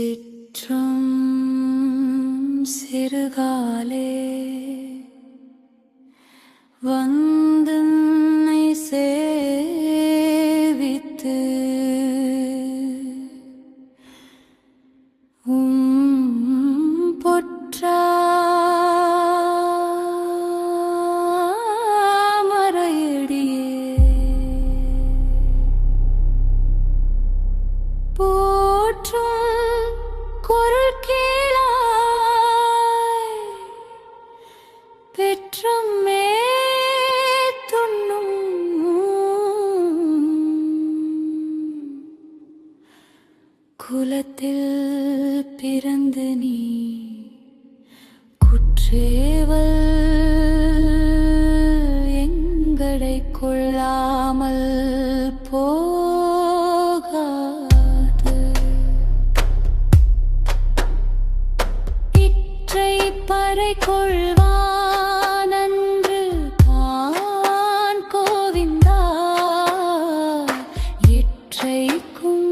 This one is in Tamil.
சிற்றும் சிறுகாலே வந்தன்னை சேவித்து உம் பொற்றமரையடியே போற்றும் குலத்தில் பிறந்து நீ குற்றேவல் எங்களை கொள்ளாமல் போகாது. இற்றை பறை கொள்வானன்று கோவிந்தா இற்றைக்கும்